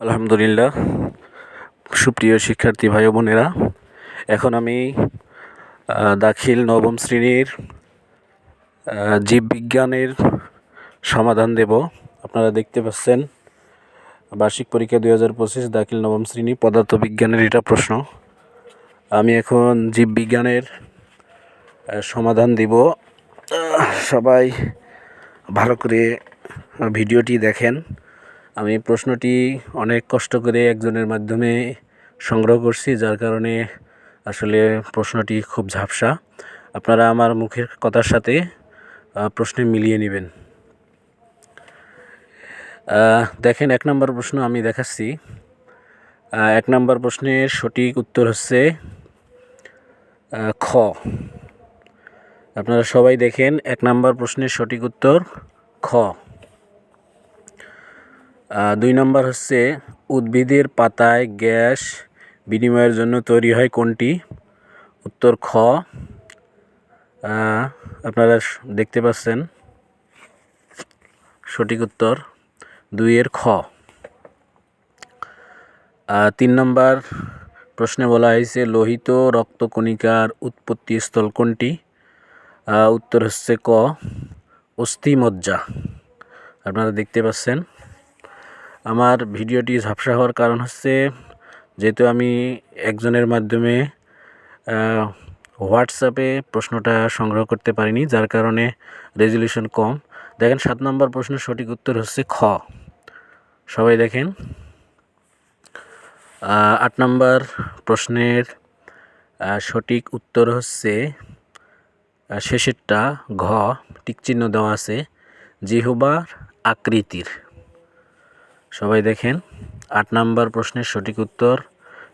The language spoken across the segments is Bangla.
আলহামদুলিল্লাহ। সুপ্রিয় শিক্ষার্থী ভাই বোনেরা, এখন আমি দাখিল নবম শ্রেণির জীববিজ্ঞানের সমাধান দেব। আপনারা দেখতে পাচ্ছেন, বার্ষিক পরীক্ষা দুই হাজার পঁচিশ, দাখিল নবম শ্রেণি, পদার্থবিজ্ঞানের এটা প্রশ্ন। আমি এখন জীববিজ্ঞানের সমাধান দিব। সবাই ভালো করে ভিডিওটি দেখেন। আমি প্রশ্নটি অনেক কষ্ট করে একজনের মাধ্যমে সংগ্রহ করছি, যার কারণে আসলে প্রশ্নটি খুব ঝাপসা। আপনারা আমার মুখের কথার সাথে প্রশ্নে মিলিয়ে নেবেন। দেখেন, এক নম্বর প্রশ্ন আমি দেখাচ্ছি। এক নম্বর প্রশ্নের সঠিক উত্তর হচ্ছে খ। আপনারা সবাই দেখেন, এক নম্বর প্রশ্নের সঠিক উত্তর, খ। দুই নম্বর হচ্ছে উদ্ভিদের পাতায় গ্যাস বিনিময়ের জন্য তৈরি হয় কোনটি? উত্তর খ। আপনারা দেখতে পাচ্ছেন। সঠিক উত্তর দুইয়ের খ। তিন নম্বর প্রশ্নে বলা হয়েছে, লোহিত রক্তকণিকার উৎপত্তি স্থল কোনটি উত্তর হচ্ছে ক, অস্থিমজ্জা। আপনারা দেখতে পাচ্ছেন। আমার ভিডিওটি ঝাপসা হওয়ার কারণ হচ্ছে যেহেতু আমি একজনের মাধ্যমে হোয়াটসঅ্যাপে প্রশ্নটা সংগ্রহ করতে পারিনি, যার কারণে রেজলিউশন কম। দেখেন, সাত নম্বর প্রশ্নের সঠিক উত্তর হচ্ছে খ। সবাই দেখেন। আট নম্বর প্রশ্নের সঠিক উত্তর হচ্ছে শেষেরটা ঘ টিকচিহ্ন দেওয়া আছে, জিহবার আকৃতির। সবাই দেখেন, আট নাম্বার প্রশ্নের সঠিক উত্তর,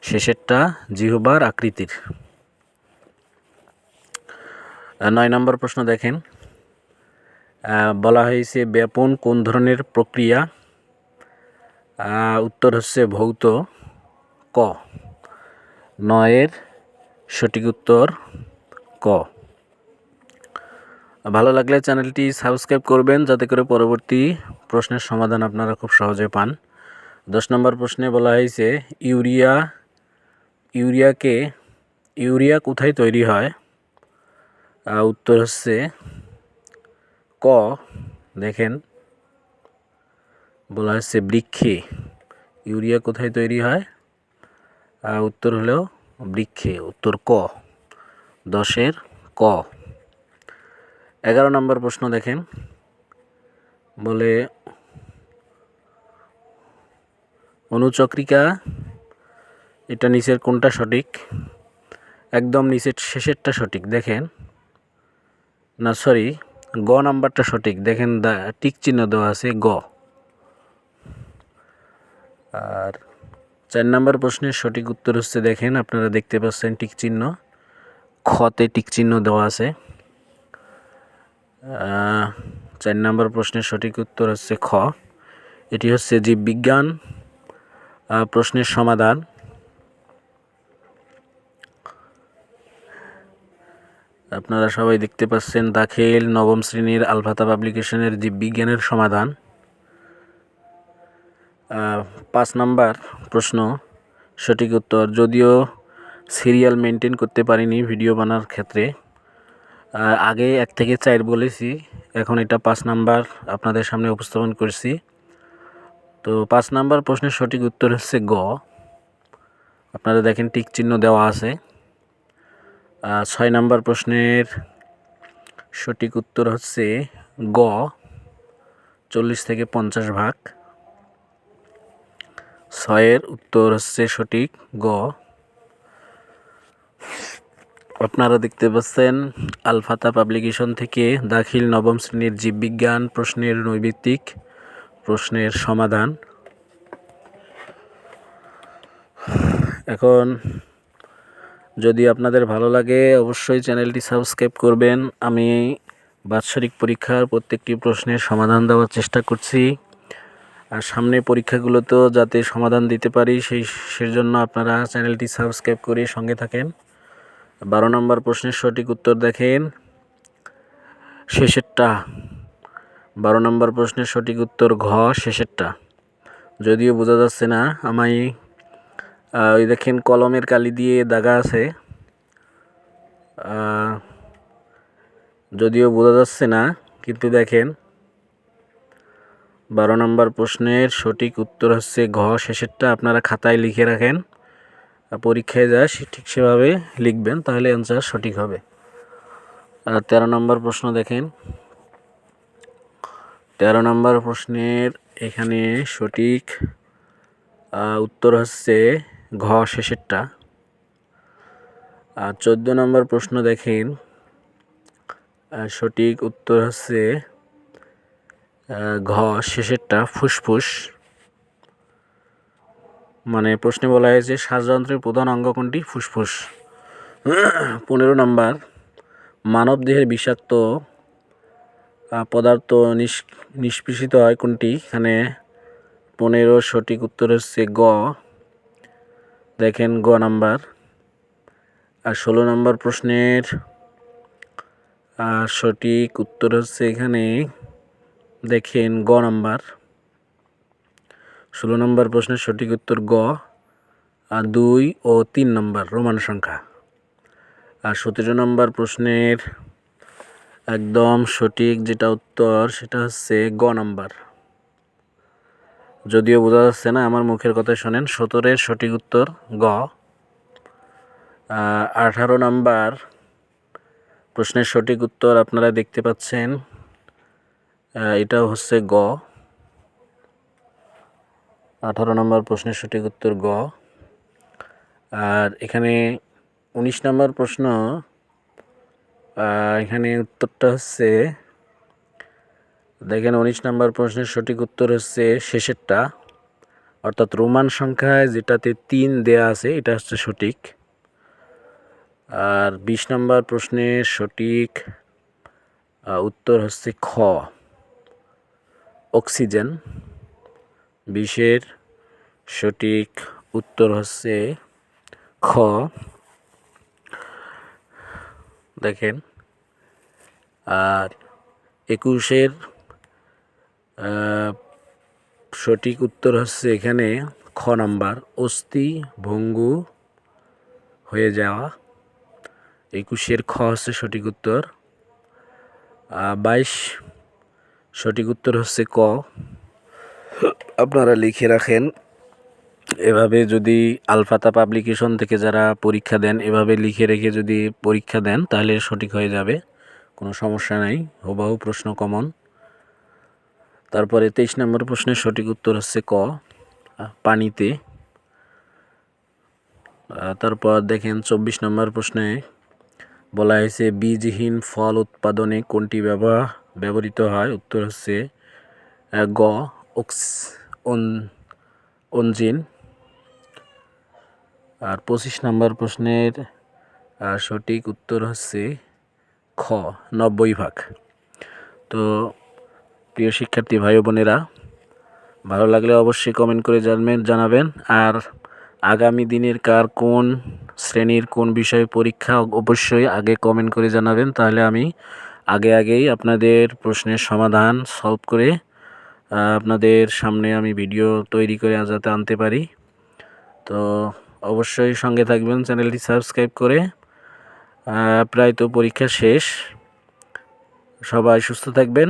শেষেরটা জিহবার আকৃতির। নয় নম্বর প্রশ্ন দেখেন বলা হয়েছে ব্যাপন কোন ধরনের প্রক্রিয়া উত্তর হচ্ছে ভৌত, ক। নয়ের সঠিক উত্তর, ক। ভালো লাগলে চ্যানেলটি সাবস্ক্রাইব করবেন যাতে করে পরবর্তী প্রশ্নের সমাধান আপনারা খুব সহজে পান। দশ নম্বর প্রশ্নে বলা হয়েছে, ইউরিয়া, ইউরিয়াকে, ইউরিয়া কোথায় তৈরি হয়? উত্তর হচ্ছে ক, দেখেন। বলা হচ্ছে বৃক্ষে, ইউরিয়া কোথায় তৈরি হয়? উত্তর হলো বৃক্ষে, উত্তর ক, দশের ক। এগারো নম্বর প্রশ্ন দেখেন। বলে, অনুচক্রিকা, এটা নিচের কোনটা সঠিক? একদম নিচের শেষেরটা সঠিক, দেখেন। না সরি গ নাম্বারটা সঠিক, দেখেন দা, টিক চিহ্ন দেওয়া আছে, গ। আর চার নম্বর প্রশ্নের সঠিক উত্তর হচ্ছে, দেখেন, আপনারা দেখতে পাচ্ছেন টিক চিহ্ন। খতে টিক চিহ্ন দেওয়া আছে। চার নম্বর প্রশ্নের সঠিক উত্তর হচ্ছে খ। এটি হচ্ছে জীববিজ্ঞান প্রশ্নের সমাধান। আপনারা সবাই দেখতে পাচ্ছেন দাখিল নবম শ্রেণির আলফাতা পাবলিকেশনের জীববিজ্ঞানের সমাধান। পাঁচ নাম্বার প্রশ্ন, সঠিক উত্তর, যদিও সিরিয়াল মেনটেন করতে পারিনি ভিডিও বানার ক্ষেত্রে। আগে এক থেকে চার বলেছি, এখন এটা পাঁচ নাম্বার আপনাদের সামনে উপস্থাপন করছি। তো পাঁচ নাম্বার প্রশ্নের সঠিক উত্তর হচ্ছে গ। আপনারা দেখেন টিক চিহ্ন দেওয়া আছে। ছয় নাম্বার প্রশ্নের সঠিক উত্তর হচ্ছে গ, চল্লিশ থেকে পঞ্চাশ ভাগ। ছয়ের উত্তর হচ্ছে সঠিক গ। আপনারা দেখতে পাচ্ছেন আলফাতা পাবলিকেশন থেকে দাখিল নবম শ্রেণির জীববিজ্ঞান প্রশ্নের নৈবিত্তিক প্রশ্নের সমাধান। এখন যদি আপনাদের ভালো লাগে, অবশ্যই চ্যানেলটি সাবস্ক্রাইব করবেন। আমি বাৎসরিক পরীক্ষার প্রত্যেকটি প্রশ্নের সমাধান দেওয়ার চেষ্টা করছি। আর সামনে পরীক্ষাগুলোতেও যাতে সমাধান দিতে পারি, সেই, সেজন্য আপনারা চ্যানেলটি সাবস্ক্রাইব করে সঙ্গে থাকেন। বারো নম্বর প্রশ্নের সঠিক উত্তর দেখেন। শেষেরটা। বারো নম্বর প্রশ্নের সঠিক উত্তর ঘ শেষেরটা। যদিও বোঝা যাচ্ছে না আমি আহ, ওই দেখেন কলমের কালি দিয়ে দাগা আছে। যদিও বোঝা যাচ্ছে না কিন্তু দেখেন। বারো নম্বর প্রশ্নের সঠিক উত্তর হচ্ছে ঘ শেষেরটা। আপনারা খাতায় লিখে রাখেন। পরীক্ষায় যা সে- ঠিক সেভাবে লিখবেন, তাহলে অ্যান্সার সঠিক হবে। আর তেরো নম্বর প্রশ্ন দেখেন। তেরো নম্বর প্রশ্নের এখানে সঠিক উত্তর হচ্ছে ঘ শেষেরটা। আর চোদ্দ নম্বর প্রশ্ন দেখেন। সঠিক উত্তর হচ্ছে ঘ শেষেরটা, ফুসফুস। মানে প্রশ্নে বলা হয়েছে, শ্বাসযন্ত্রের প্রধান অঙ্গ কোনটি? ফুসফুস। পনেরো নম্বর, মানব দেহের বিষাক্ত পদার্থ নিষ- নিষ্পেষিত হয় কোনটি? এখানে পনেরো সঠিক উত্তর হচ্ছে গ। দেখেন গ নাম্বার। আর ষোলো নম্বর প্রশ্নের সঠিক উত্তর হচ্ছে এখানে, দেখেন গ নাম্বার। ষোলো নম্বর প্রশ্নের সঠিক উত্তর গ, আর দুই ও তিন নম্বর রোমান সংখ্যা। আর সতেরো নম্বর প্রশ্নের একদম সঠিক যেটা উত্তর, সেটা হচ্ছে গ নাম্বার। যদিও বোঝা যাচ্ছে না, আমার মুখের কথা শোনেন, সতেরোর সঠিক উত্তর গ। আঠারো নম্বর প্রশ্নের সঠিক উত্তর আপনারা দেখতে পাচ্ছেন এটা হচ্ছে গ। আঠারো নম্বর প্রশ্নের সঠিক উত্তর গ। আর এখানে উনিশ নম্বর প্রশ্ন এখানে উত্তরটা হচ্ছে, দেখেন উনিশ নম্বর প্রশ্নের সঠিক উত্তর হচ্ছে শেষেরটা। অর্থাৎ রোমান সংখ্যায় যেটাতে তিন দেয়া আছে, এটা হচ্ছে সঠিক। আর বিশ নম্বর প্রশ্নের সঠিক উত্তর হচ্ছে খ। অক্সিজেন। বিশের সঠিক উত্তর হচ্ছে খ। দেখেন, আর একুশের সঠিক উত্তর হচ্ছে এখানে খ নাম্বার, অস্থি ভঙ্গু হয়ে যাওয়া। একুশের খ হচ্ছে সঠিক উত্তর। বাইশ, সঠিক উত্তর হচ্ছে ক। আপনারা লিখে রাখেন। এভাবে যদি আলফাতা পাবলিকেশন থেকে যারা পরীক্ষা দেন, এভাবে লিখে রেখে যদি পরীক্ষা দেন, তাহলে সঠিক হয়ে যাবে। কোনো সমস্যা নাই, হুবাহু প্রশ্ন কমন। তারপরে তেইশ নম্বর প্রশ্নের সঠিক উত্তর হচ্ছে ক পানিতে। তারপর দেখেন চব্বিশ নম্বর প্রশ্নে বলা হয়েছে, বীজহীন ফল উৎপাদনে কোনটি ব্যবহার ব্যবহৃত হয়? উত্তর হচ্ছে গ অক্স অঞ্জিন আর পঁচিশ নম্বর প্রশ্নের সঠিক উত্তর হচ্ছে খ, নব্বই ভাগ। তো প্রিয় শিক্ষার্থী ভাই বোনেরা, ভালো লাগলে অবশ্যই কমেন্ট করে জানবেন, জানাবেন। আর আগামী দিনের কার কোন শ্রেণির কোন বিষয়ে পরীক্ষা, অবশ্যই আগে কমেন্ট করে জানাবেন। তাহলে আমি আগে আগেই আপনাদের প্রশ্নের সমাধান সলভ করে আপনাদের সামনে আমি ভিডিও তৈরি করে যাতে আনতে পারি। তো অবশ্যই সঙ্গে থাকবেন, চ্যানেলটি সাবস্ক্রাইব করে। প্রায় তো পরীক্ষা শেষ। সবাই সুস্থ থাকবেন।